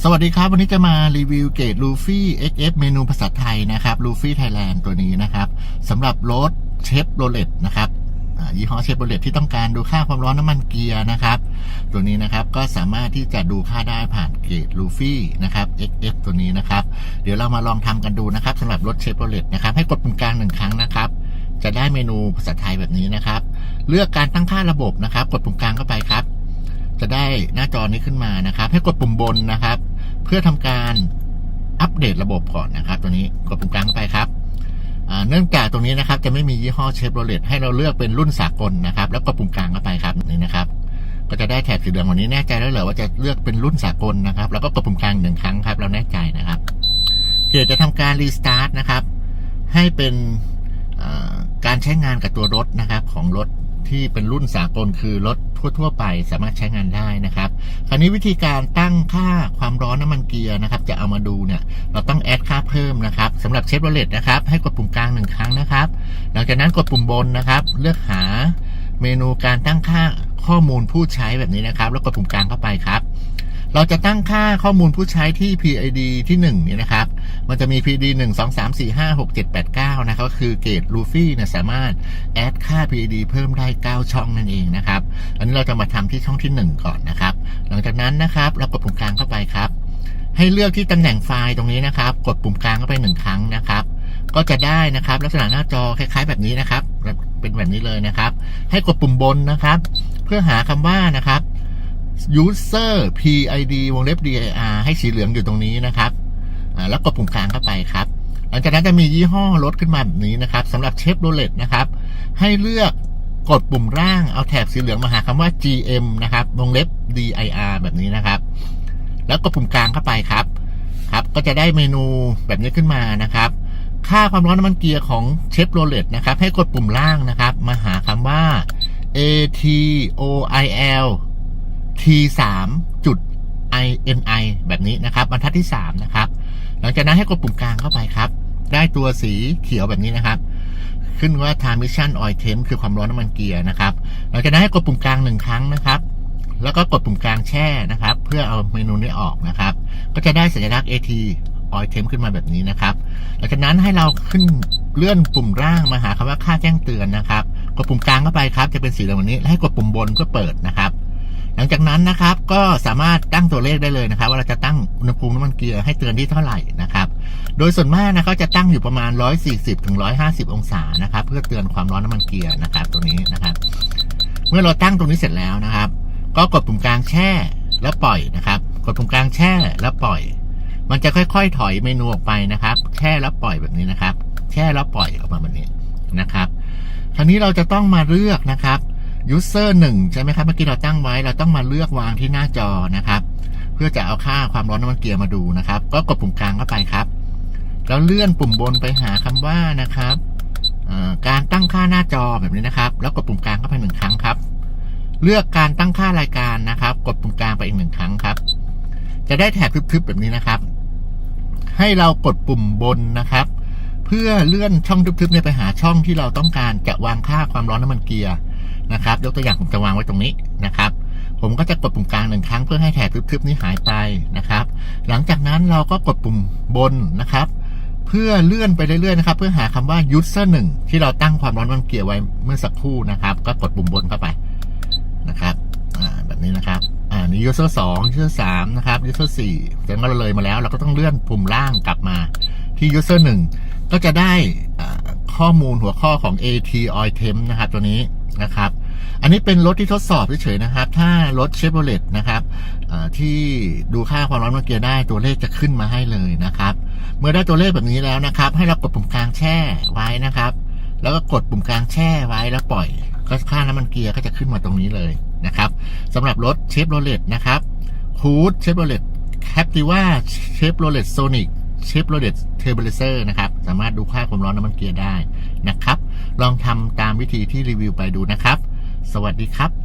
สวัสดีครับ วันนี้จะมารีวิวเกตลูฟี่ XF เมนูภาษาไทยนะครับลูฟี่ไทยแลนด์ตัวนี้นะครับสำหรับรถเชฟโรเลตนะครับยี่ห้อเชฟโรเลตที่ต้องการดูค่าความร้อนน้ำมันเกียร์นะครับ ตัวนี้นะครับก็สามารถที่จะดูค่าได้ผ่านเกตลูฟี่นะครับ XF ตัวนี้นะครับ เดี๋ยวเรามาลองทำกันดูนะครับสำหรับรถเชฟโรเลตนะครับให้กดปุ่มกลางหนึ่งครั้งนะครับจะได้เมนูภาษาไทยแบบนี้นะครับ เลือกการตั้งค่าระบบนะครับ กดปุ่มกลางเข้าไปครับ จะได้หน้าจอนี้ขึ้นมานะครับ ให้กดปุ่มบนนะครับ เพื่อทำการอัปเดตระบบก่อนนะครับ ตัวนี้กดปุ่มกลางไปครับเนื่องจากตรงนี้นะครับจะไม่มียี่ห้อเชฟโรเลตให้เราเลือกเป็นรุ่นสากลนะครับ แล้วกดปุ่มกลางเข้าไปครับนี่นะครับ ก็จะได้แถบสีเหลืองวันนี้แน่ใจแล้วเหรอว่าจะเลือกเป็นรุ่นสากลนะครับ แล้วก็กดปุ่มกลางหนึ่งครั้งครับ เราแน่ใจนะครับเดี๋ยวจะทำการรีสตาร์ทนะครับ ให้เป็นการใช้งานกับตัวรถนะครับ ของรถที่เป็นรุ่นสากลคือรถ ทั่วๆไปสามารถใช้งานได้นะครับ คราวนี้วิธีการตั้งค่าความร้อนน้ำมันเกียร์นะครับ จะเอามาดูเนี่ยเราต้องแอดค่าเพิ่มนะครับสำหรับเชฟโรเลตนะครับให้กดปุ่มกลางหนึ่งครั้งนะครับ หลังจากนั้นกดปุ่มบนนะครับ เลือกหาเมนูการตั้งค่าข้อมูลผู้ใช้แบบนี้นะครับ แล้วกดปุ่มกลางเข้าไปครับ เราจะตั้งค่าข้อมูลผู้ใช้ที่ PID ที่1เนี่ยนะครับ มันจะมี PID 1 2 3 4 5 6 7 8 9 นะครับก็คือเกรดลูฟี่เนี่ยสามารถแอดค่า PID เพิ่มได้ 9 ช่องนั่นเองนะครับ อันนี้เราจะมาทำที่ช่องที่ 1 ก่อนนะครับ หลังจากนั้นนะครับเรากดปุ่มกลางเข้าไปครับ ให้เลือกที่ตำแหน่งไฟล์ตรงนี้นะครับ กดปุ่มกลางเข้าไปหนึ่งครั้งนะครับก็จะได้นะครับ ลักษณะหน้าจอคล้ายๆ แบบนี้นะครับ เป็นแบบนี้เลยนะครับ ให้กดปุ่มบนนะครับ เพื่อหาคำว่านะครับ user PID วงเล็บ dir ให้สีเหลืองอยู่ตรงนี้นะครับแล้วกดปุ่มกลางเข้าไปครับ หลังจากนั้นจะมียี่ห้อรถขึ้นมาแบบนี้นะครับสำหรับเชฟโรเลตนะครับ ให้เลือกกดปุ่มร่างเอาแถบสีเหลืองมาหาคำว่า GM นะครับวงเล็บ dir แบบนี้นะครับ แล้วกดปุ่มกลางเข้าไปครับครับก็จะได้เมนูแบบนี้ขึ้นมานะครับ ค่าความร้อนน้ำมันเกียร์ของเชฟโรเลตนะครับ ให้กดปุ่มล่างนะครับ มาหาคำว่า ATOIL T3 จุด INI แบบนี้นะครับบรรทัดที่ 3 นะครับ หลังจากนั้นให้กดปุ่มกลางเข้าไปครับ ได้ตัวสีเขียวแบบนี้นะครับ ขึ้นว่า transmission oil temp คือความร้อนน้ำมันเกียร์นะครับ หลังจากนั้นให้กดปุ่มกลางหนึ่งครั้งนะครับ แล้วก็กดปุ่มกลางแช่นะครับ เพื่อเอาเมนูนี้ออกนะครับ ก็จะได้สัญลักษณ์ AT oil temp ขึ้นมาแบบนี้นะครับ หลังจากนั้นให้เราขึ้นเลื่อนปุ่มร่างมาหาคำว่าค่าแจ้งเตือนนะครับ กดปุ่มกลางเข้าไปครับ จะเป็นสีเหลืองแบบนี้และให้กดปุ่มบนเพื่อเปิดนะครับ หลังจากนั้นนะครับก็สามารถตั้งตัวเลขได้เลยนะครับ ว่าเราจะตั้งอุณหภูมิน้ำมันเกียร์ให้เตือนที่เท่าไหร่นะครับ โดยส่วนมากนะเขาจะตั้งอยู่ประมาณ 140ถึง150 องศานะครับ เพื่อเตือนความร้อนน้ำมันเกียร์นะครับ ตัวนี้นะครับ เมื่อเราตั้งตรงนี้เสร็จแล้วนะครับ ก็กดปุ่มกลางแช่แล้วปล่อยนะครับ กดปุ่มกลางแช่แล้วปล่อย มันจะค่อย ๆ ถอยเมนูออกไปนะครับ แช่แล้วปล่อยแบบนี้นะครับ แช่แล้วปล่อยออกมาแบบนี้นะครับคราวนี้เราจะต้องมาเลือกนะครับ user หนึ่งใช่ไหมครับ เมื่อกี้เราตั้งไว้ เราต้องมาเลือกวางที่หน้าจอนะครับ เพื่อจะเอาค่าความร้อนน้ำมันเกียร์มาดูนะครับ ก็กดปุ่มกลางเข้าไปครับ แล้วเลื่อนปุ่มบนไปหาคำว่านะครับการตั้งค่าหน้าจอแบบนี้นะครับ แล้วกดปุ่มกลางเข้าไปหนึ่งครั้งครับ เลือกการตั้งค่ารายการนะครับ กดปุ่มกลางไปอีกหนึ่งครั้งครับ จะได้แถบทึบๆแบบนี้นะครับ ให้เรากดปุ่มบนนะครับ เพื่อเลื่อนช่องทึบๆเนี่ยไปหาช่องที่เราต้องการจะวางค่าความร้อนน้ำมันเกียร์ นะครับ ยกตัวอย่างผมจะวางไว้ตรงนี้นะครับ ผมก็จะกดปุ่มกลางหนึ่งครั้งเพื่อให้แถบทึบๆนี้หายไปนะครับ หลังจากนั้นเราก็กดปุ่มบนนะครับ เพื่อเลื่อนไปเรื่อยๆนะครับ เพื่อหาคำว่า user หนึ่งที่เราตั้งความร้อนมันเกี่ยร์ไว้เมื่อสักครู่นะครับ ก็กดปุ่มบนเข้าไปนะครับอ่าแบบนี้นะครับอ่านี่ user สอง user สามนะครับ user สี่จากนั้นเราเลยมาแล้ว เราก็ต้องเลื่อนปุ่มล่างกลับมาที่ user หนึ่งก็จะได้ข้อมูลหัวข้อของ AT oil temp นะครับ ตัวนี้นะครับ อันนี้เป็นรถที่ทดสอบเฉยๆนะครับ ถ้ารถเชฟโรเลตนะครับที่ดูค่าความร้อนน้ำมันเกียร์ได้ตัวเลขจะขึ้นมาให้เลยนะครับ เมื่อได้ตัวเลขแบบนี้แล้วนะครับ ให้เรากดปุ่มกลางแช่ไว้นะครับ แล้วก็กดปุ่มกลางแช่ไว้แล้วปล่อย ก็ค่าน้ำมันเกียร์ก็จะขึ้นมาตรงนี้เลยนะครับสำหรับรถเชฟโรเลตนะครับคูดเชฟโรเลตแคปติว่าเชฟโรเลตโซนิกเชฟโรเลตเทเบลเซอร์นะครับ สามารถดูค่าความร้อนน้ำมันเกียร์ได้นะครับ ลองทำตามวิธีที่รีวิวไปดูนะครับ สวัสดีครับ